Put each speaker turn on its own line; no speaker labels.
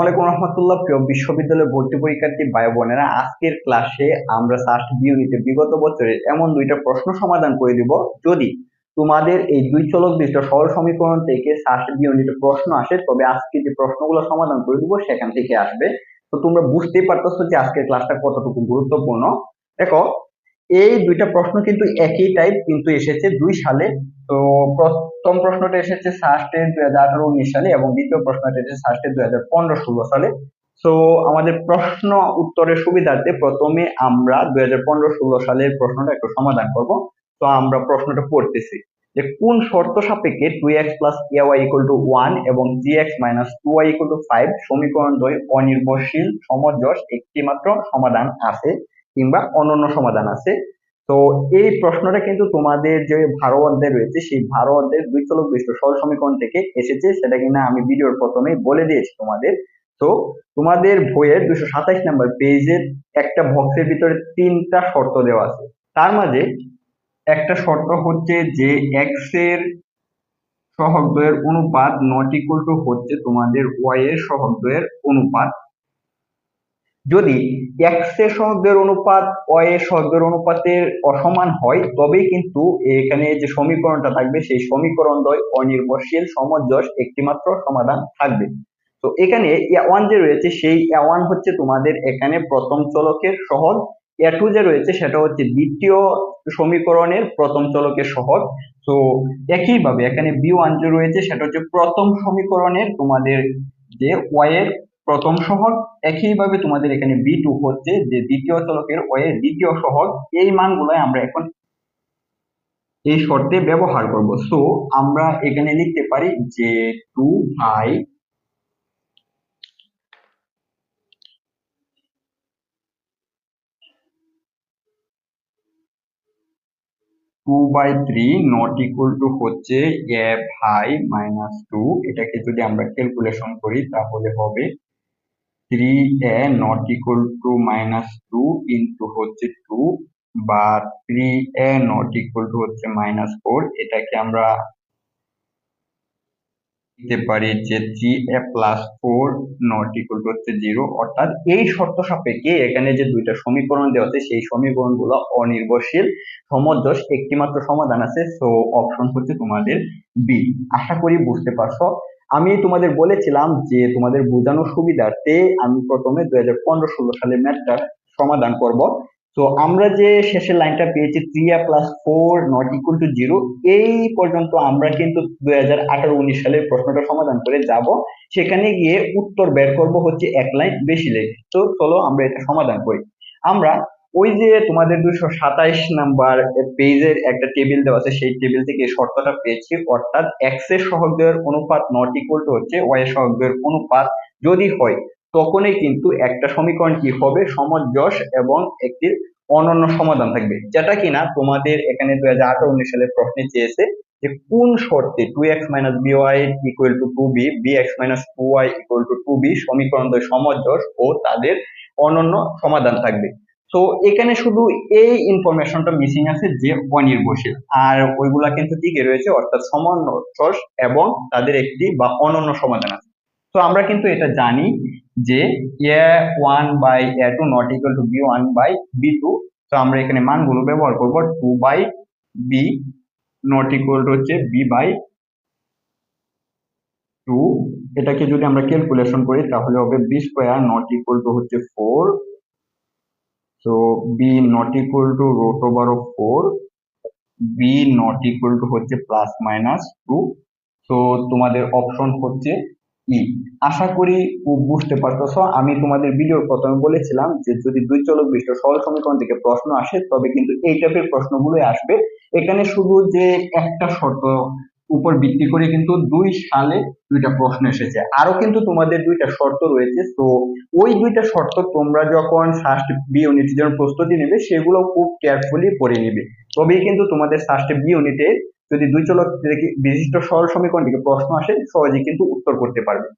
আলাইকুম রহমতুল্লাহ, প্রিয় বিশ্ববিদ্যালয় ভর্তি পরীক্ষার্থী ভাই বোনেরা, আজকের ক্লাসে আমরা বিগত বছরের এমন দুইটা প্রশ্ন সমাধান করে দিব। যদি তোমাদের এই দুই চলক সরল সমীকরণ থেকে প্রশ্ন আসে, তবে আজকে যে প্রশ্নগুলো সমাধান করে দিব, সেখান থেকে আসবে। তো তোমরা বুঝতেই পারতেছো যে আজকের ক্লাসটা কতটুকু গুরুত্বপূর্ণ। দেখো, এই দুইটা প্রশ্ন কিন্তু একই টাইপ কিন্তু এসেছে দুই সালে। তো প্রথম প্রশ্নটা এসেছে সাস্টে দুই হাজার আঠারো উনিশ সালে এবং দ্বিতীয় প্রশ্নটা এসেছে সাস্টে দুই হাজার পনেরো ষোলো সালে। তো আমাদের প্রশ্ন উত্তরের সুবিধার্থে প্রথমে আমরা দুই হাজার পনেরো ষোলো সালের প্রশ্নটা একটু সমাধান করব। তো আমরা প্রশ্নটা পড়তেছি যে কোন শর্ত সাপেক্ষে two X plus Y equal to one এবং G X minus two Y equal to five সমীকরণ দ্বয় অনির্ভরশীল সমঞ্জস একটি মাত্র সমাধান আছে কিংবা অনন্য সমাধান আছে। তো এই প্রশ্নটা কিন্তু তোমাদের যে ভারো রয়েছে, সেই ভারো অধ্যায়ের দুই চলক বিশিষ্ট সরল সমীকরণ থেকে এসেছে, সেটা কিনা আমি ভিডিওর প্রথমেই বলে দিয়েছি তোমাদের। তো তোমাদের বইয়ের দুশো সাতাইশ নাম্বার পেজের একটা বক্সের ভিতরে তিনটা শর্ত দেওয়া আছে। তার মাঝে একটা শর্ত হচ্ছে যে এক্সের অনুপাত নট ইকুয়াল টু হচ্ছে তোমাদের ওয়াই এর সহগদ্বয়ের অনুপাত। যদি এক্স সহগের অনুপাত এর সহগের অনুপাতের অসমান হয়, তবেই কিন্তু এখানে যে সমীকরণটা থাকবে, সেই সমীকরণ দ্বয় অনির্ভরশীল সমঞ্জস একটিমাত্র সমাধান থাকবে। তো এখানে ওয়ান যে রয়েছে, সেই ওয়ান হচ্ছে তোমাদের এখানে প্রথম চলকের সহগ। এ টু যে রয়েছে, সেটা হচ্ছে দ্বিতীয় সমীকরণের প্রথম চলকের সহগ। তো একইভাবে এখানে বি ওয়ান যে রয়েছে, সেটা হচ্ছে প্রথম সমীকরণের তোমাদের যে ওয়াই এর প্রথম সহগ একইভাবে তোমাদের এখানে বি টু হচ্ছে যে দ্বিতীয় চলকের ওয়ে দ্বিতীয় সহগ এই মানগুলো আমরা এখন এই শর্তে ব্যবহার করব। সো আমরা এখানে লিখতে পারি যে two by two by three not equal to হচ্ছে এ ভাই মাইনাস টু এটাকে যদি আমরা ক্যালকুলেশন করি, তাহলে হবে three A not equal to minus two into হচ্ছে টু বা থ্রি এ নট to হচ্ছে মাইনাস ফোর এটাকে আমরা দিতে পারি যে three A plus four not equal to হচ্ছে জিরো অর্থাৎ এই শর্ত সাপেক্ষে এখানে যে দুইটা সমীকরণ দেওয়া আছে, সেই সমীকরণগুলো অনির্ভরশীল সমঞ্জস একটি মাত্র সমাধান আছে সো অপশন হচ্ছে তোমাদের বি আশা করি বুঝতে পারছ। আমি তোমাদের বলেছিলাম যে তোমাদের বোঝানোর সুবিধার্থে আমি প্রথমে দুই হাজার পনেরো ষোলো সালে ম্যাথটা সমাধান করব। তো আমরা যে শেষের লাইনটা পেয়েছি three A plus four not equal to zero এই পর্যন্ত আমরা কিন্তু দুই হাজার আঠারো উনিশ সালের প্রশ্নটা সমাধান করে যাব। সেখানে গিয়ে উত্তর বের করব হচ্ছে এক লাইন বেশি লেগে। তো, চলো আমরা এটা সমাধান করি। আমরা ওই যে তোমাদের দুশো সাতাইশ নাম্বার পেজের একটা টেবিল দেওয়া আছে, সেই টেবিল থেকে শর্তটা পেয়েছি। অর্থাৎ এক্সের সহগের অনুপাত নট ইকুয়াল টু হচ্ছে ওয়াই এর সহগের অনুপাত যদি হয় তখনই কিন্তু একটা সমীকরণ কি হবে? সমঞ্জস এবং একটি অনন্য সমাধান থাকবে। যেটা কিনা তোমাদের এখানে দুই হাজার আঠারো উনিশ সালের প্রশ্নে চেয়েছে যে কোন শর্তে two X minus B Y equal to two B B X minus two Y equal to two B সমীকরণ দ্বয় সমঞ্জস ও তাদের অনন্য সমাধান থাকবে। তো এখানে শুধু এই ইনফরমেশনটা মিসিং আছে যে অনির্ভরশীল। আর ওইগুলা কিন্তু টিকে রয়েছে, অর্থাৎ সমন্বয় এবং তাদের একটি বা অনন্য সমাধান আছে। তো আমরা কিন্তু এটা জানি যে A one by A two not equal to B one by B two তো আমরা এখানে মানগুলো ব্যবহার করব two by B not equal to হচ্ছে বি বাই টু এটাকে যদি আমরা ক্যালকুলেশন করি, তাহলে হবে B square not equal to হচ্ছে four so, b not equal to root over of 4 b not equal to হচ্ছে প্লাস মাইনাস টু তো তোমাদের অপশন হচ্ছে ই আশা করি বুঝতে পারতেছো। আমি তোমাদের ভিডিওর প্রথমে বলেছিলাম যে, যদি দুই চলক বিশিষ্ট সরল সমীকরণ থেকে প্রশ্ন আসে, তবে কিন্তু এই টাইপের প্রশ্নগুলোই আসবে। এখানে শুধু যে একটা শর্ত উপর ভিত্তি করে কিন্তু দুই সালে দুইটা প্রশ্ন এসেছে। আরও কিন্তু তোমাদের দুইটা শর্ত রয়েছে। তো ওই দুইটা শর্ত তোমরা যখন ফার্স্ট বি ইউনিটের জন্য প্রস্তুতি নেবে, সেগুলো খুব কেয়ারফুলি পড়ে নেবে। তবেই কিন্তু তোমাদের ফার্স্ট বি ইউনিটে যদি দুই চলক বিশিষ্ট সরল সমীকরণ থেকে প্রশ্ন আসে সহজেই কিন্তু উত্তর করতে পারবে।